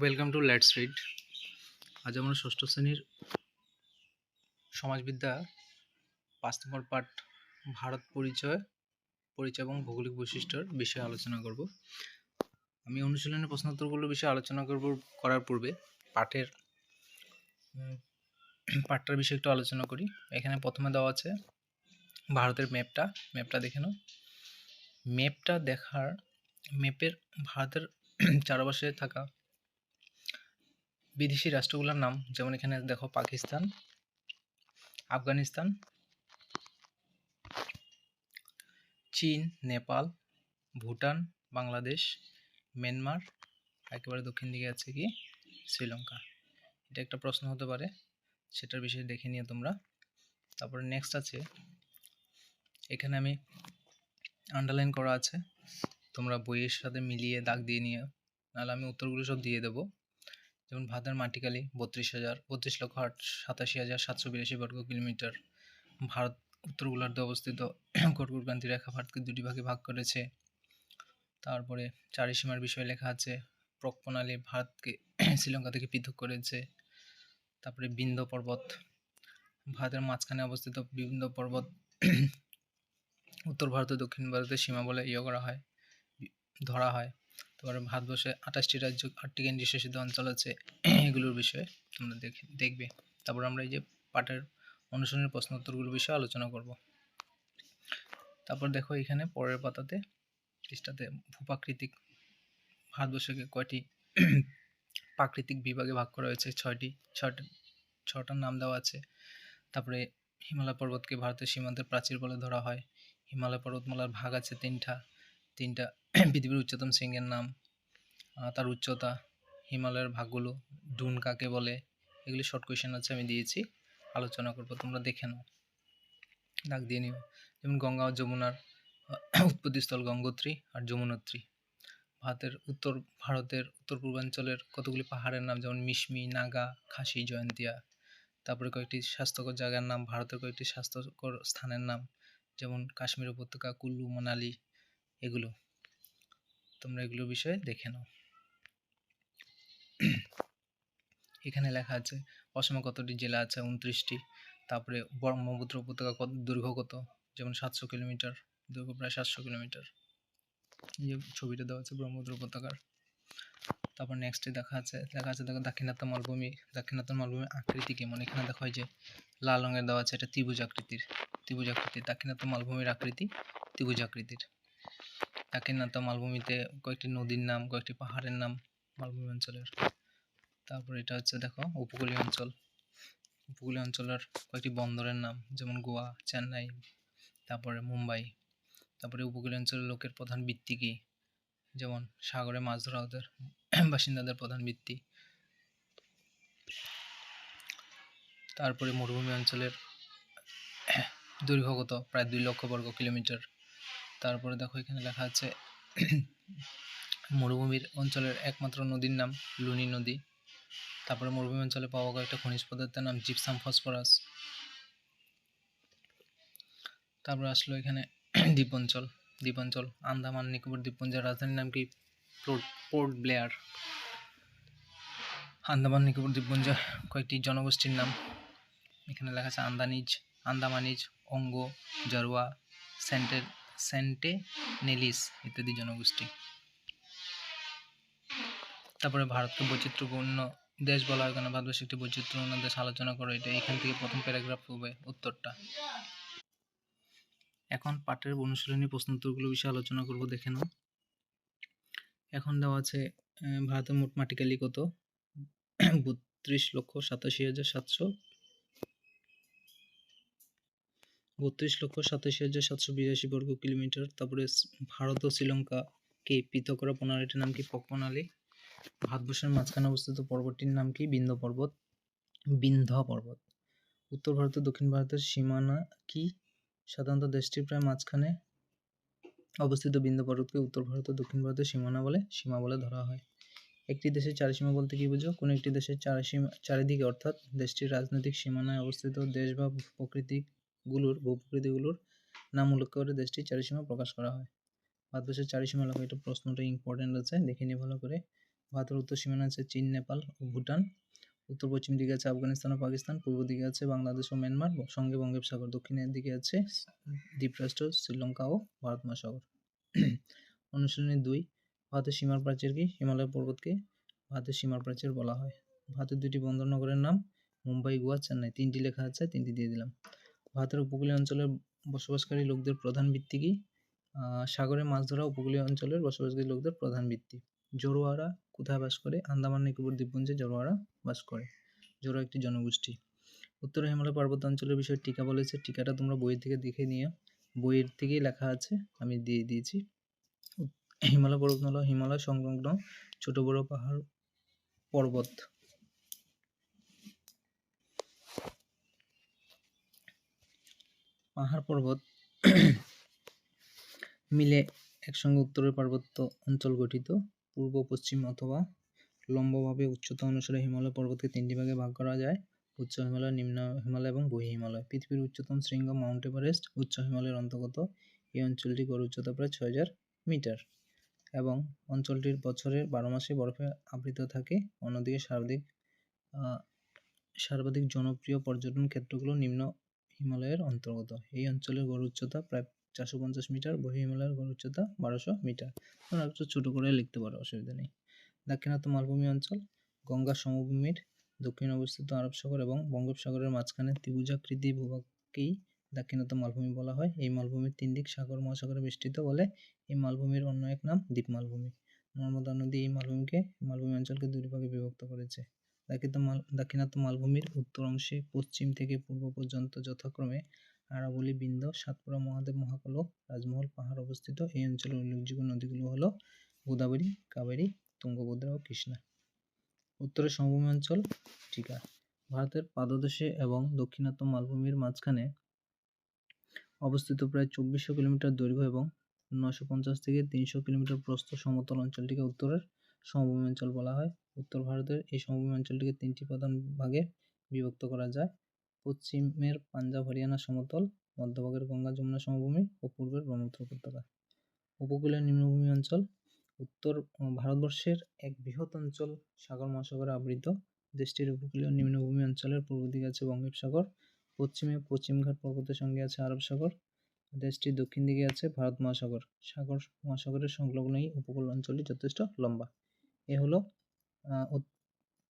Welcome to let's read আজ আমরা ষষ্ঠ শ্রেণির সমাজবিদ্যা পাঁচ নম্বর পাঠ, ভারত পরিচয় পরিচয় এবং ভৌগোলিক বৈশিষ্ট্যের বিষয়ে আলোচনা করব। আমি অনুশীলনের প্রশ্নোত্তরগুলোর বিষয়ে আলোচনা করব করার পূর্বে। পাঠের পাঠটার বিষয়ে একটু আলোচনা করি। এখানে প্রথমে দেওয়া আছে ভারতের ম্যাপটা। ম্যাপটা দেখে নাও। ম্যাপটা দেখার, ম্যাপের ভারতের চারপাশে থাকা বিদেশি রাষ্ট্রগুলোর নাম, যেমন এখানে দেখো পাকিস্তান, আফগানিস্তান, চীন, নেপাল, ভুটান, বাংলাদেশ, মিয়ানমার, একেবারে দক্ষিণ দিকে আছে কি, শ্রীলঙ্কা। এটা একটা প্রশ্ন হতে পারে, সেটার বিষয়ে দেখে নিও তোমরা। তারপরে নেক্সট আছে, এখানে আমি আন্ডারলাইন করা আছে। তোমরা বইয়ের সাথে মিলিয়ে দাগ দিয়ে নিও, নাহলে আমি উত্তরগুলো সব দিয়ে দেবো। যেমন ভাতের মাটিকালি বত্রিশ হাজার, বত্রিশ লক্ষ আট সাতাশি হাজার সাতশো বিরাশি বর্গ কিলোমিটার। ভারত উত্তর গোলার্ধে অবস্থিত কর্কটক্রান্তি রেখা ভারতকে দুটি ভাগে ভাগ করেছে। তারপরে চারিসীমার বিষয়ে লেখা আছে প্রকপ্রণালী ভারতকে শ্রীলঙ্কা থেকে পৃথক করেছে। তারপরে বিন্দ পর্বত, ভারতের মাঝখানে অবস্থিত বিন্ধ্য পর্বত, উত্তর ভারত ও দক্ষিণ ভারতের সীমা বলে ইয়ে করা হয়। ধরা হয়। তারপরে ভারতবর্ষে আঠাশটি রাজ্য আটটি কেন্দ্রীয় শাসিত অঞ্চল আছে, এগুলোর বিষয়ে তোমরা দেখে, দেখবে। তারপর আমরা এই যে পাঠের অনুসরণের প্রশ্ন উত্তরগুলোর বিষয়ে আলোচনা করব। তারপর দেখো এখানে পরের পাতাতে, পৃষ্ঠাতে ভূপ্রাকৃতিক, ভারতবর্ষকে কয়টি প্রাকৃতিক বিভাগে ভাগ করা হয়েছে? ছয়টি, ছয়টা ছটার নাম দেওয়া আছে। তারপরে হিমালয় পর্বতকে ভারতের সীমান্তের প্রাচীর বলে ধরা হয়। হিমালয় পর্বতমালার ভাগ আছে তিনটা তিনটা পৃথিবীর উচ্চতম শৃঙ্গের নাম তার উচ্চতা, হিমালয়ের ভাগগুলো, ডুন কাকে বলে, এগুলি শর্ট কোয়েশ্চেন আছে, আমি দিয়েছি, আলোচনা করব, তোমরা দেখে নাও। ডাক দিয়ে নিও। যেমন গঙ্গা ও যমুনার উৎপত্তিস্থল গঙ্গোত্রী আর যমুনোত্রী। ভারতের উত্তর ভারতের উত্তর পূর্বাঞ্চলের কতগুলি পাহাড়ের নাম, যেমন মিশমি, নাগা, খাসি, জয়ন্তিয়া। তারপরে কয়েকটি স্বাস্থ্যকর জায়গার নাম, ভারতের কয়েকটি স্বাস্থ্যকর স্থানের নাম, যেমন কাশ্মীর উপত্যকা, কুল্লু, মানালি, এগুলো। তোমরা এগুলো বিষয়ে দেখে নাও। এখানে লেখা আছে, অসমে কতটি জেলা আছে? উনত্রিশটি। তারপরে ব্রহ্মপুত্র উপত্যকা কত, দৈর্ঘ্য কত? যেমন সাতশো কিলোমিটার, দৈর্ঘ্য প্রায় সাতশো কিলোমিটার। এই ছবিটা দেওয়া আছে ব্রহ্মপুত্র উপত্যকার। তারপর নেক্সটে দেখা আছে দেখা আছে দেখো দাক্ষিণাত্য মালভূমি। দাক্ষিণাত্য মালভূমির আকৃতি কেমন? এখানে দেখা হয় যে লাল রঙের দেওয়া আছে এটা ত্রিভুজ আকৃতির। ত্রিভুজ আকৃতির, দাক্ষিণাত্য মালভূমির আকৃতি ত্রিভুজ আকৃতির। দাক্ষিণাত্য মালভূমিতে কয়েকটি নদীর নাম, কয়েকটি পাহাড়ের নাম মালভূমি অঞ্চলের। তারপর এটা হচ্ছে দেখো উপকূলীয় অঞ্চল। উপকূলীয় অঞ্চলের কয়েকটি বন্দরের নাম, যেমন গোয়া, চেন্নাই, তারপরে মুম্বাই। তারপরে উপকূলীয় অঞ্চলের লোকের প্রধান বৃত্তি কী? যেমন সাগরে মাছ ধরা ওদের বাসিন্দাদের প্রধান বৃত্তি তারপরে মরুভূমি অঞ্চলের দৈর্ঘ্য কত প্রায় দুই লক্ষ বর্গ কিলোমিটার তারপরে দেখো এখানে লেখা আছে, মরুভূমির অঞ্চলের একমাত্র নদীর নাম লুনি নদী। তারপরে মরুভূমি অঞ্চলে পাওয়া কয়েকটা খনিজ পদার্থের নাম জিপসাম ফসফরাস তারপরে আসলো এখানে দ্বীপ অঞ্চল দ্বীপ অঞ্চল আন্দামান, নিকোবর দ্বীপপুঞ্জের রাজধানীর নাম কি? Port Blair. আন্দামান, নিকোবর দ্বীপপুঞ্জের কয়েকটি জনগোষ্ঠীর নাম। এখানে লেখা আছে আন্দানিজ, আন্দামানিজ, অঙ্গ, জারোয়া সেন্টে সেন্টে নেলিস ইত্যাদি জনগোষ্ঠী। তারপরে ভারতকে বৈচিত্র্যপূর্ণ দেশ বলা হয় কেন? ভারতবর্ষ একটি বৈচিত্র্যপূর্ণ দেশ, আলোচনা করো এটা। এখান থেকে প্রথম প্যারাগ্রাফ হবে উত্তরটা। এখন পাঠের অনুশীলনী প্রশ্ন উত্তরগুলো বিষয়ে আলোচনা করব, দেখে নাও। এখন দেওয়া আছে ভারতের মোট মাটিকালি কত? বত্রিশ লক্ষ সাতাশি হাজার সাতশো বত্রিশ লক্ষ সাতাশি হাজার সাতশো বিরাশি বর্গ কিলোমিটার। তারপরে ভারত ও শ্রীলঙ্কাকে পৃথক করা প্রণালীটির নাম কি পক প্রণালী ভারতবর্ষের মাঝখানে অবস্থিত পর্বতটির নাম কি? বিন্ধ্য পর্বত। বিন্ধ্য পর্বত। উত্তর ভারত ও দক্ষিণ ভারতের সীমানা কি? সাধারণত দেশটির প্রায় মাঝখানে অবস্থিত বিন্ধ্য পর্বতকে উত্তর ভারত ও দক্ষিণ ভারতের সীমানা বলে, সীমা বলে ধরা হয়। একটি দেশের চার সীমা বলতে কি বুঝো? কোনো একটি দেশের চার সীমা চারিদিকে অর্থাৎ দেশটির রাজনৈতিক সীমানায় অবস্থিত দেশ বা প্রকৃতিগুলোর ভূপ্রকৃতিগুলোর নাম উল্লেখ করে দেশটির চারিসীমা প্রকাশ করা হয়। ভারতবর্ষের চারিসীমা লেখা এটা প্রশ্নটা ইম্পর্টেন্ট আছে, দেখে নিয়ে ভালো করে। ভারতের উত্তর সীমানা আছে চীন, নেপাল ও ভুটান। উত্তর পশ্চিম দিকে আছে আফগানিস্তান ও পাকিস্তান, পূর্ব দিকে আছে বাংলাদেশ ও মিয়ানমার সঙ্গে বঙ্গোপসাগর। দক্ষিণের দিকে আছে দ্বীপরাষ্ট্র, শ্রীলঙ্কা ও ভারত মহাসাগর। অনুশীলনী দুই, ভারতের সীমার প্রাচীর কি? হিমালয় পর্বতকে ভারতের সীমার প্রাচীর বলা হয়। ভারতের দুটি বন্দর নগরের নাম মুম্বাই, গোয়া, চেন্নাই। তিনটি লেখা আছে, তিনটি দিয়ে দিলাম। ভারতের উপকূলীয় অঞ্চলের বসবাসকারী লোকদের প্রধান বৃত্তি কি? সাগরে মাছ ধরা উপকূলীয় অঞ্চলের বসবাসকারী লোকদের প্রধান বৃত্তি জোরোয়ারা কোথায় বাস করে? আন্দামান, নিকোবর দ্বীপপুঞ্জে জোরোয়ারা বাস করে। জোরো একটি জনগোষ্ঠী। উত্তর হিমালয় পার্বত্য অঞ্চলের বিষয়ে টিকা বলেছে। টিকাটা তোমরা বইয়ের থেকে দেখে নিও। বইয়ের থেকেই লেখা আছে। আমি দিয়ে দিয়েছি। হিমালয় পর্বত হলো হিমালয় সংলগ্ন ছোট বড় পাহাড় পর্বত। পাহাড় পর্বত মিলে একসঙ্গে উত্তরের পার্বত্য অঞ্চল গঠিত। পূর্ব, পশ্চিম অথবা লম্বভাবে উচ্চতা অনুসারে হিমালয় পর্বতকে তিনটি ভাগে ভাগ করা যায়। উচ্চ হিমালয়, নিম্ন হিমালয় এবং বহি হিমালয়। পৃথিবীর উচ্চতম শৃঙ্গ মাউন্ট এভারেস্ট, উচ্চ হিমালয়ের অন্তর্গত। এই অঞ্চলটি গড় উচ্চতা প্রায় ছয় হাজার মিটার এবং অঞ্চলটির বছরের বারো মাসে বরফে আবৃত থাকে। অন্যদিকে সর্বাধিক সর্বাধিক জনপ্রিয় পর্যটন ক্ষেত্রগুলো নিম্ন হিমালয়ের অন্তর্গত। এই অঞ্চলের গড় উচ্চতা প্রায় চারশো পঞ্চাশ মিটার বহি হিমালয়ের গড় উচ্চতা বারোশো মিটার। তোমরা একটু ছোটো করে লিখতে পারো, অসুবিধা নেই। দাক্ষিণাত্য মালভূমি অঞ্চল গঙ্গা সমভূমির দক্ষিণে অবস্থিত আরব সাগর এবং বঙ্গোপসাগরের মাঝখানে ত্রিভুজাকৃতি ভূভাগকেই দাক্ষিণাত্য মালভূমি বলা হয়। এই মালভূমির তিন দিক সাগর মহাসাগরে বেষ্টিত বলে এই মালভূমির অন্য এক নাম দ্বীপ মালভূমি নর্মদা নদী এই মালভূমিকে, মালভূমি অঞ্চলকে দুই ভাগে বিভক্ত করেছে। দাক্ষিণাত্য মাল দাক্ষিণাত্য মালভূমির উত্তর অংশে পশ্চিম থেকে পূর্ব পর্যন্ত যথাক্রমে আরাবলি বিন্দ সাতপুরা মহাদেব মহাকাল রাজমহল, পাহাড় অবস্থিত। এই অঞ্চলের উল্লেখযোগ্য নদীগুলো হলো গোদাবরী, কাবেরী, তুঙ্গভদ্রা ও কৃষ্ণা। উত্তরের সমভূমি অঞ্চল টিকা। ভারতের পাদদেশে এবং দক্ষিণাত্য মালভূমির মাঝখানে অবস্থিত প্রায় চব্বিশশো কিলোমিটার দৈর্ঘ্য এবং নশো পঞ্চাশ থেকে তিনশো কিলোমিটার প্রস্থ সমতল অঞ্চলটিকে উত্তরের সমভূমি অঞ্চল বলা হয়। উত্তর ভারতের এই সমভূমি অঞ্চলটিকে তিনটি প্রধান ভাগে বিভক্ত করা যায়। পশ্চিমের পাঞ্জাব হরিয়ানা সমতল মধ্যভাগের গঙ্গা, যমুনা সমভূমি ও পূর্বের ব্রহ্মপুত্র উপত্যকা। উপকূলীয় নিম্নভূমি অঞ্চল, উত্তর ভারতবর্ষের এক বৃহৎ অঞ্চল, সাগর মহাসাগরে আবৃত। দেশটির উপকূলীয় নিম্নভূমি অঞ্চলের পূর্ব দিকে আছে বঙ্গোপসাগর, পশ্চিমে পশ্চিমঘাট পর্বতের সঙ্গে আছে আরব সাগর। দেশটির দক্ষিণ দিকে আছে ভারত মহাসাগর। সাগর মহাসাগরের সংলগ্ন এই উপকূল অঞ্চলটি যথেষ্ট লম্বা। এ হলো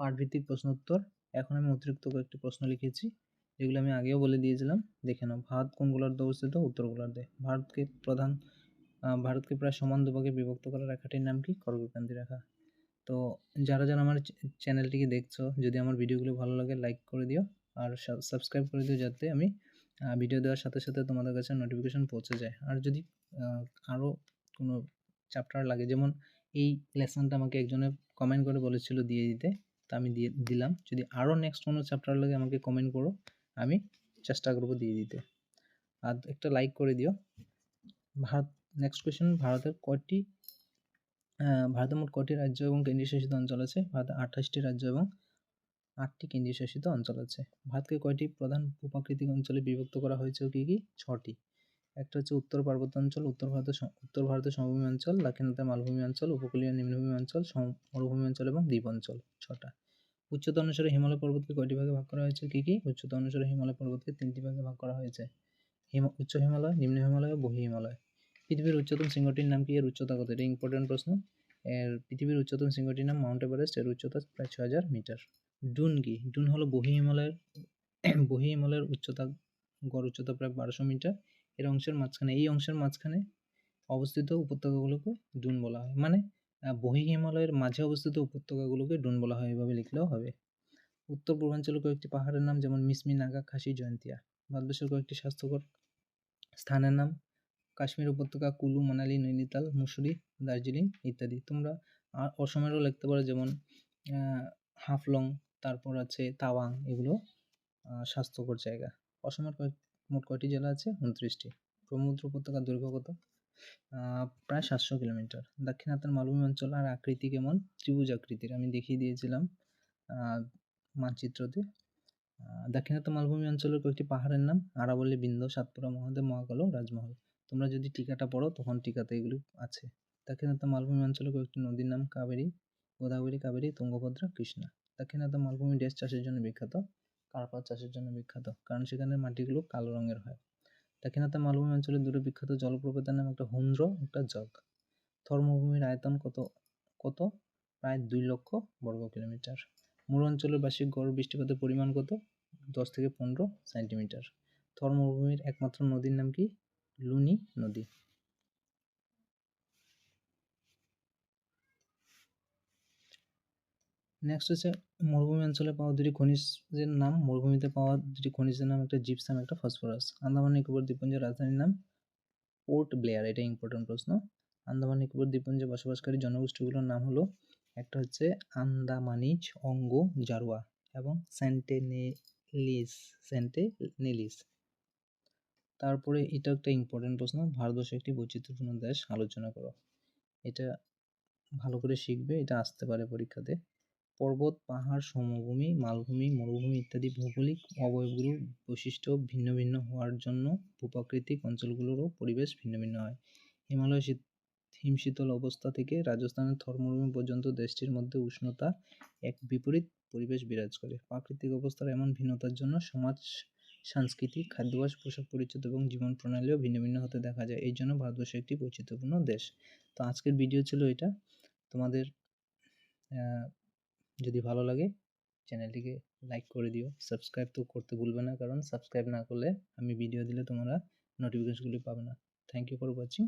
পাঠভিত্তিক প্রশ্ন উত্তর। এখন আমি অতিরিক্ত কয়েকটি প্রশ্ন লিখেছি, যেগুলো আমি আগেও বলে দিয়েছিলাম। দেখে নাও, ভারত কোন গোলার্ধে অবস্থিত উত্তর গোলার্ধে ভারতকে প্রধান ভারতকে প্রায় সমান দুভাগে বিভক্ত করা রেখাটির নাম কি? কর্কক্রান্তি রেখা। তো যারা যারা আমার চ্যানেলটিকে দেখছ, যদি আমার ভিডিওগুলো ভালো লাগে, লাইক করে দিও। আর সাবস্ক্রাইব করে দিও যাতে আমি ভিডিও দেওয়ার সাথে সাথে তোমাদের কাছে নোটিফিকেশন পৌঁছে যায়। আর যদি আরও কোনো চ্যাপ্টার লাগে, যেমন এই লেসনটা আমাকে একজনে কমেন্ট করে বলেছিল দিয়ে দিতে। তা আমি দিয়ে দিলাম। যদি আরও নেক্সট কোনো চ্যাপ্টার লাগে আমাকে কমেন্ট করো। আমি চেষ্টা করব দিয়ে দিতে। আর একটা লাইক করে দিও। ভারত নেক্সট কোয়েশ্চেন ভারতের কয়টি ভারতের মোট কয়টি রাজ্য এবং কেন্দ্রশাসিত অঞ্চল আছে? ভারতে আঠাশটি রাজ্য এবং আটটি কেন্দ্রশাসিত অঞ্চল আছে। ভারতকে কয়টি প্রধান ভূপ্রাকৃতিক অঞ্চলে বিভক্ত করা হয়েছে কি কি? ছটি। একটা হচ্ছে উত্তর পার্বত্য অঞ্চল উত্তর ভারতের উত্তর ভারতের সমভূমি অঞ্চল দাক্ষিণাত্যের মালভূমি অঞ্চল উপকূলীয় নিম্নভূমি অঞ্চল মরুভূমি অঞ্চল এবং দ্বীপ অঞ্চল ছটা। উচ্চতা অনুসারে হিমালয় পর্বতকে কয়টি ভাগে ভাগ করা হয়েছে? কী কী? উচ্চতা অনুসারে হিমালয় পর্বতকে তিনটি ভাগে ভাগ করা হয়েছে। হিম, উচ্চ হিমালয়, নিম্ন হিমালয় বহি হিমালয়। পৃথিবীর উচ্চতম শৃঙ্গটির নাম কি? এর উচ্চতা কত? এটা ইম্পর্টেন্ট প্রশ্ন। এর পৃথিবীর উচ্চতম শৃঙ্গটির নাম মাউন্ট এভারেস্ট। এর উচ্চতা প্রায় ছয় হাজার মিটার। ডুন কি? ডুন হলো বহি হিমালয়ের বহি হিমালয়ের উচ্চতা, গড় উচ্চতা প্রায় বারোশো মিটার। এর অংশের মাঝখানে, এই অংশের মাঝখানে অবস্থিত উপত্যকাগুলোকে ডুন বলা হয়। মানে বহি হিমালয়ের মাঝে অবস্থিত উপত্যকাগুলোকে ডুন বলা হয়, এভাবে লিখলেও হবে। উত্তর পূর্বাঞ্চলের কয়েকটি পাহাড়ের নাম যেমন মিসমি, নাগা, খাসি, জয়ন্তিয়া। ভারতবর্ষের কয়েকটি স্বাস্থ্যকর স্থানের নাম কাশ্মীর উপত্যকা, কুলু, মানালি, নৈনিতাল, মুসুরি, দার্জিলিং ইত্যাদি। তোমরা অসমেরও লিখতে পারো যেমন হাফলং, তারপর আছে তাওয়াং, এগুলো স্বাস্থ্যকর জায়গা। অসমের কয়েক মোট কয়টি জেলা আছে? উনত্রিশটি। ব্রহ্মপুত্র উপত্যকার দৈর্ঘ্য কত? প্রায় সাতশো কিলোমিটার। দাক্ষিণাত্যের মালভূমি অঞ্চল আর আকৃতি কেমন? ত্রিভুজ আকৃতির। আমি দেখিয়ে দিয়েছিলাম মানচিত্রতে। দাক্ষিণাত্য মালভূমি অঞ্চলের কয়েকটি পাহাড়ের নাম, আরাবল্লী, বিন্ধ্য, সাতপুরা, মহাদেব, মহাকাল রাজমহল। তোমরা যদি টিকাটা পড়ো, তখন টিকাতে এগুলি আছে। দাক্ষিণাত্য মালভূমি অঞ্চলের কয়েকটি নদীর নাম কাবেরী, গোদাবরী, কাবেরী, তুঙ্গভদ্রা, কৃষ্ণা। দাক্ষিণাত্য মালভূমি ড্যাশ চাষের জন্য বিখ্যাত। কার্পাস চাষের জন্য বিখ্যাত। কারণ সেখানে মাটিগুলো কালো রঙের হয়। দাক্ষিণাত্য মালভূমি অঞ্চলের দুটো বিখ্যাত জলপ্রপাতের নাম একটা হুন্দ্র, একটা জগ। থর মরুভূমির আয়তন কত কত? প্রায় দুই লক্ষ বর্গ কিলোমিটার। মরু অঞ্চলের বার্ষিক গড় বৃষ্টিপাতের পরিমাণ কত? দশ থেকে পনেরো সেন্টিমিটার। থর মরুভূমির একমাত্র নদীর নাম কি? লুনি নদী। নেক্সট হচ্ছে মরুভূমি অঞ্চলে পাওয়া দুটি খনিজের নাম। মরুভূমিতে পাওয়া দুটি খনিজের নাম একটা জিপসাম একটা ফসফরাস আন্দামান নিকোবর দ্বীপপুঞ্জের রাজধানীর নাম পোর্ট ব্লেয়ার এটা ইম্পর্টেন্ট প্রশ্ন। আন্দামান নিকোবর দ্বীপপুঞ্জে বসবাসকারী জনগোষ্ঠীগুলোর নাম হলো একটা হচ্ছে আন্দামানিজ অঙ্গ জারোয়া এবং সেন্টেনেলিস সেন্টেনেলিস। তারপরে এটা একটা ইম্পর্টেন্ট প্রশ্ন। ভারতবর্ষ একটি বৈচিত্র্যপূর্ণ দেশ, আলোচনা করো। এটা ভালো করে শিখবে, এটা আসতে পারে পরীক্ষাতে। পর্বত, পাহাড়, সমভূমি, মালভূমি, মরুভূমি ইত্যাদি ভৌগোলিক অবয়বগুলোর বৈশিষ্ট্য ভিন্ন ভিন্ন হওয়ার জন্য ভূপ্রাকৃতিক অঞ্চলগুলোরও পরিবেশ ভিন্ন ভিন্ন হয়। হিমালয় শীত, হিমশীতল অবস্থা থেকে রাজস্থানের থর মরুভূমি পর্যন্ত দেশটির মধ্যে উষ্ণতা এক বিপরীত পরিবেশ বিরাজ করে। প্রাকৃতিক অবস্থার এমন ভিন্নতার জন্য সমাজ, সাংস্কৃতিক খাদ্যাভ্যাস পোশাক পরিচ্ছদ এবং জীবন প্রণালীও ভিন্ন ভিন্ন হতে দেখা যায়। এই জন্য ভারতবর্ষ একটি বৈচিত্র্যপূর্ণ দেশ। তো আজকের ভিডিও ছিল এটা। তোমাদের যদি ভালো লাগে, চ্যানেলটিকে লাইক করে দিও। সাবস্ক্রাইব তো করতে ভুলবে না, কারণ সাবস্ক্রাইব না করলে আমি ভিডিও দিলে তোমরা নোটিফিকেশনগুলি পাবে না। Thank you for watching